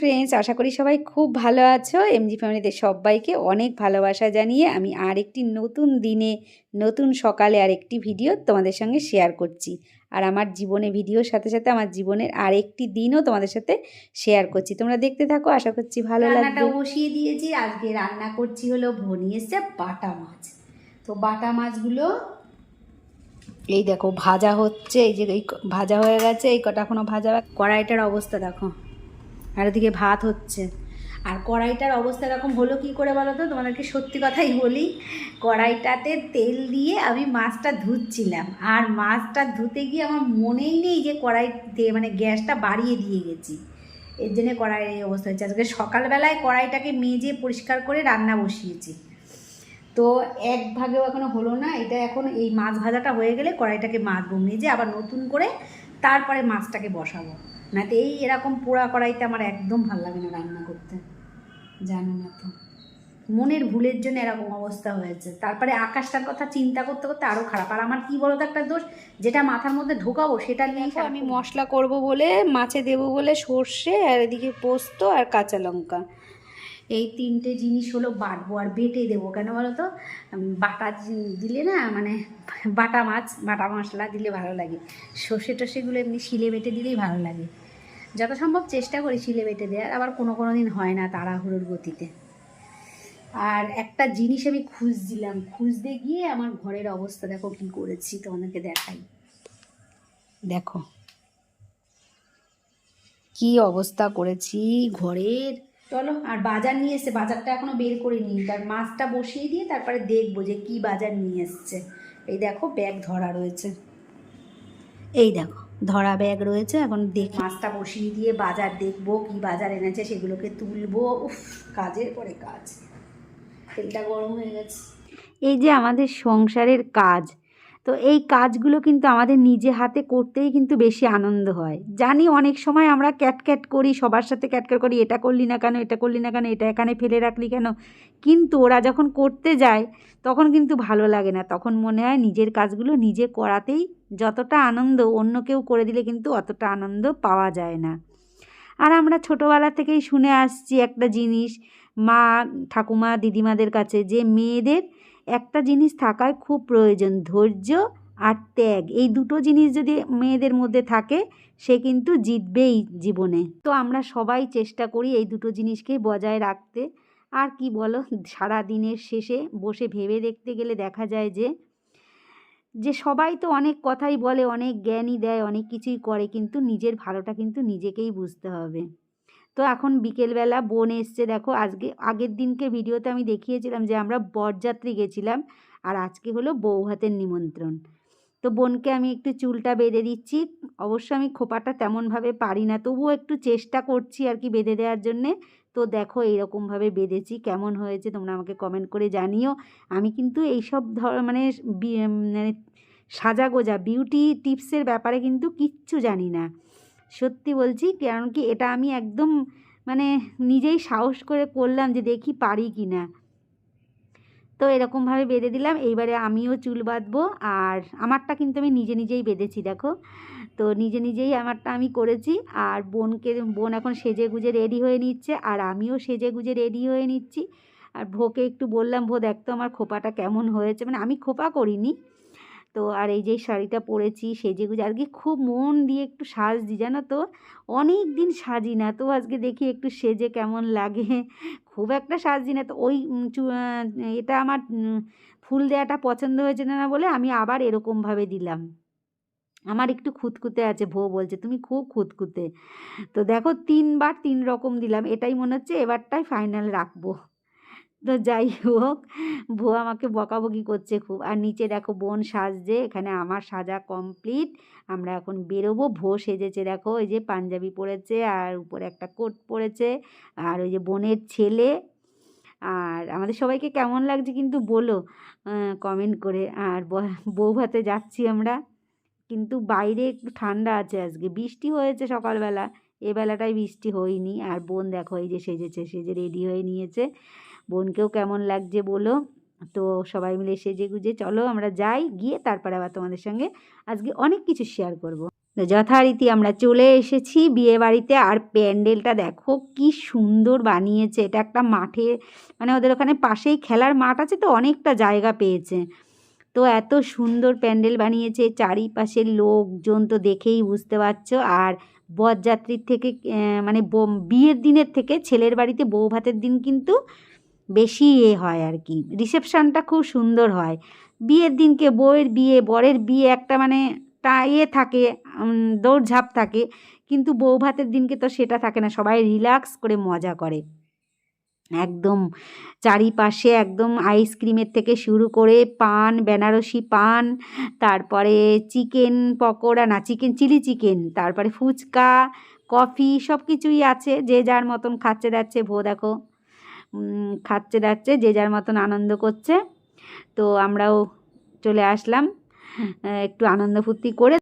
Friends আশা করি সবাই খুব ভালো আছো। এমজি ফ্যামিলিতে সবাইকে অনেক ভালোবাসা জানিয়ে আমি আর একটি নতুন দিনে, নতুন সকালে আর একটি ভিডিও তোমাদের সঙ্গে শেয়ার করছি। আর আমার জীবনে ভিডিওর সাথে সাথে আমার জীবনের আর একটি দিনও তোমাদের সাথে শেয়ার করছি। তোমরা দেখতে থাকো, আশা করছি ভালো লাগবে। বসিয়ে দিয়েছি। আজকে রান্না করছি হলো ভনি এসছে বাটা মাছ। তো বাটা মাছগুলো এই দেখো, ভাজা হচ্ছে। এই যে এই ভাজা হয়ে গেছে। এই কটা এখনও ভাজা কড়াইটার অবস্থা দেখো। আর এদিকে ভাত হচ্ছে। আর কড়াইটার অবস্থা এরকম হলো কি করে বলো তো? তোমাদেরকে সত্যি কথাই বলি, কড়াইটাতে তেল দিয়ে আমি মাছটা ধুচ্ছিলাম। আর মাছটা ধুতে গিয়ে আমার মনেই নেই যে কড়াইতে মানে গ্যাসটা বাড়িয়ে দিয়ে গেছি। এর জন্য কড়াইয়ের এই অবস্থা হচ্ছে। আজকে সকালবেলায় কড়াইটাকে মেজে পরিষ্কার করে রান্না বসিয়েছি। তো এক ভাগেও এখনও হলো না। এটা এখন এই মাছ ভাজাটা হয়ে গেলে কড়াইটাকে মাজবো, মেজে আবার নতুন করে তারপরে মাছটাকে বসাবো। না তো এই এরকম পোড়া কড়াইতে আমার একদম ভালো লাগে না রান্না করতে। জানো না তো। মনের ভুলের জন্য এরকম অবস্থা হয়েছে। তারপরে আকাশটার কথা চিন্তা করতে করতে আরও খারাপ। আর আমার কী বলতো একটা দোষ যেটা মাথার মধ্যে ঢোকাবো সেটা নিয়ে আমি মশলা করব বলে মাছে দেবো বলে সর্ষে আর এদিকে পোস্ত আর কাঁচা লঙ্কা। এই তিনটে জিনিস হলো বাটবো। আর বেটে দেবো কেন বলো তো বাটা দিলে না মানে বাটা মাছ, বাটা মশলা দিলে ভালো লাগে। সর্ষে টর্ষেগুলো এমনি শিলে বেটে দিলেই ভালো লাগে। যত সম্ভব চেষ্টা করি শিলে বেটে দেওয়ার, আবার কোনো কোনো দিন হয় না তাড়াহুড়োর গতিতে। আর একটা জিনিস আমি খুঁজছিলাম, খুঁজতে গিয়ে আমার ঘরের অবস্থা, দেখো কি করেছি তোমাদেরকে দেখাই। দেখো, কি অবস্থা করেছি ঘরের চলো, আর বাজার নিয়ে এসছে বাজারটা এখনও বের করে নিই তার মাছটা বসিয়ে দিয়ে তারপরে দেখব যে কি বাজার নিয়ে এসছে। এই দেখো ব্যাগ ধরা রয়েছে। এই দেখো, ধরা ব্যাগ রয়েছে, এখন দেখ মাছটা বসিয়ে দিয়ে বাজার দেখব, কি বাজার এনেছে, সেগুলোকে তুলবো। উফ, কাজের পরে কাজ। তেলটা গরম হয়ে গেছে। এই যে আমাদের সংসারের কাজ তো এই কাজগুলো কিন্তু আমাদের নিজে হাতে করতেই কিন্তু বেশি আনন্দ হয়। জানি অনেক সময় আমরা ক্যাটক্যাট করি, সবার সাথে ক্যাটক্যাট করি, এটা করলি না কেন, এটা করলি না কেন, এটা এখানে ফেলে রাখলি কেন? কিন্তু ওরা যখন করতে যায়, তখন কিন্তু ভালো লাগে না। তখন মনে হয় নিজের কাজগুলো নিজে করাতেই যতটা আনন্দ অন্য কেউ করে দিলে কিন্তু অতটা আনন্দ পাওয়া যায় না। আর আমরা ছোটোবেলা থেকেই শুনে আসছি একটা জিনিস, মা ঠাকুমা, দিদিমাদের কাছে যে মেয়েদের একটা জিনিস থাকায় খুব প্রয়োজন, ধৈর্য আর ত্যাগ। এই দুটো জিনিস যদি মেয়েদের মধ্যে থাকে, সে কিন্তু জিতবেই জীবনে। তো আমরা সবাই চেষ্টা করি এই দুটো জিনিসকেই বজায় রাখতে। আর কি বলো, সারা দিনের শেষে বসে ভেবে দেখতে গেলে দেখা যায় যে যে সবাই তো অনেক কথাই বলে, অনেক জ্ঞানই দেয়, অনেক কিছুই করে, কিন্তু নিজের ভালোটা কিন্তু নিজেকেই বুঝতে হবে। তো এখন বিকেলবেলা বোন এসছে, দেখো আজকে, আগের দিনকে ভিডিওতে আমি দেখিয়েছিলাম যে আমরা বরযাত্রী গেছিলাম আর আজকে হলো বউ হাতের নিমন্ত্রণ। তো বোনকে আমি একটু চুলটা বেঁধে দিচ্ছি, অবশ্য আমি খোপাটা তেমনভাবে পারি না, তবুও একটু চেষ্টা করছি আর কি বেঁধে দেওয়ার জন্যে। তো দেখো এইরকমভাবে বেঁধেছি, কেমন হয়েছে তোমরা আমাকে কমেন্ট করে জানিও। আমি কিন্তু এইসব ধর মানে মানে সাজাগোজা বিউটি টিপসের ব্যাপারে কিন্তু কিচ্ছু জানি না। সত্যি বলছি কারণ কি এটা আমি একদম মানে নিজেই সাহস করে করলাম যে দেখি পারি কি না তো এরকমভাবে বেঁধে দিলাম, এইবারে আমিও চুল বাঁধবো আর আমারটা কিন্তু আমি নিজে নিজেই বেঁধেছি, দেখো। তো নিজে নিজেই আমারটা আমি করেছি আর বোনকে, বোন এখন সেজে গুজে রেডি হয়ে নিচ্ছে আর আমিও সেজে গুজে রেডি হয়ে নিচ্ছি। আর ভোকে একটু বললাম ভো দেখ তো আমার খোপাটা কেমন হয়েছে। মানে আমি খোপা করিনি তো আর এই যে শাড়িটা পরেছি, সেজে গুজে, আজকে খুব মন দিয়ে একটু সাজছি, জানো তো? অনেক দিন সাজি না, তো আজকে দেখি একটু সেজে কেমন লাগে। খুব একটা সাজি না, তো ওই এটা আমার ফুল দেওয়াটা পছন্দ হয়েছে না বলে আমি আবার এরকমভাবে দিলাম। আমার একটু খুঁতখুঁতে আছে ভো বলছে, তুমি খুব খুঁতখুঁতে। তো দেখো তিনবার তিন রকম দিলাম, এটাই মনে হচ্ছে এবারটাই ফাইনাল রাখব। তো যাই হোক ভো আমাকে বকাবকি করছে খুব। আর নিচে দেখো বোন সাজছে, এখানে আমার সাজা কমপ্লিট আমরা এখন বেরোবো ভো সেজেছে দেখো, ওই যে পাঞ্জাবি পরেছে আর উপরে একটা কোট পরেছে আর ওই যে বোনের ছেলে। আর আমাদের সবাইকে কেমন লাগছে কিন্তু বলো কমেন্ট করে। আর বউ ভাতে যাচ্ছি আমরা, কিন্তু বাইরে একটু ঠান্ডা আছে আজকে। বৃষ্টি হয়েছে সকালবেলা এ বেলাটায় বৃষ্টি হয়নি। আর বোন দেখো এই যে সেজেছে সেজে রেডি হয়ে নিয়েছে। বোনকেও কেমন লাগছে বলো? তো সবাই মিলে সেজে গুজে চলো, আমরা যাই, গিয়ে তারপরে আবার তোমাদের সঙ্গে আজকে অনেক কিছু শেয়ার করব। তো যথারীতি আমরা চলে এসেছি বিয়ে বাড়িতে, আর প্যান্ডেলটা দেখো কি সুন্দর বানিয়েছে। এটা একটা মাঠে মানে ওদের ওখানে পাশেই খেলার মাঠ আছে তো, অনেকটা জায়গা পেয়েছে। তো এত সুন্দর প্যান্ডেল বানিয়েছে, চারিপাশের লোকজন তো দেখেই বুঝতে পারছ। আর বরযাত্রীর থেকে মানে বিয়ের দিনের থেকে ছেলের বাড়িতে বউ ভাতের দিন কিন্তু বেশি এ হয় আর কি। রিসেপশনটা খুব সুন্দর হয়। বিয়ের দিনকে বউয়ের বিয়ে, বরের বিয়ে একটা মানে টা ইয়ে থাকে দৌড়ঝাঁপ থাকে। কিন্তু বউ ভাতের দিনকে তো সেটা থাকে না, সবাই রিল্যাক্স করে মজা করে। একদম চারিপাশে একদম আইসক্রিমের থেকে শুরু করে পান, বেনারসি পান, তারপরে চিকেন পকোড়া, না চিকেন চিলি চিকেন তারপরে ফুচকা কফি সব কিছুই আছে, যে যার মতন খাচ্ছে যাচ্ছে ভো দেখো। খাচ্ছে দাচ্ছে যে যার মতন আনন্দ করছে। তো আমরাও চলে আসলাম। একটু আনন্দ ফুর্তি করে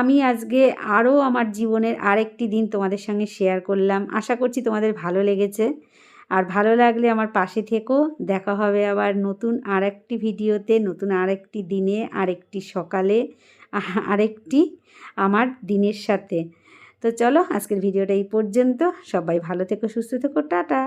আমি আজকে আরও আমার জীবনের আরেকটি দিন তোমাদের সঙ্গে শেয়ার করলাম। আশা করছি তোমাদের ভালো লেগেছে। আর ভালো লাগলে আমার পাশে থেকো। দেখা হবে আবার নতুন আরেকটি ভিডিওতে, নতুন আরেকটি দিনে, আরেকটি সকালে আরেকটি আমার দিনের সাথে। তো চলো, আজকের ভিডিওটা এই পর্যন্ত। সবাই ভালো থেকো, সুস্থ থেকো, টাটা।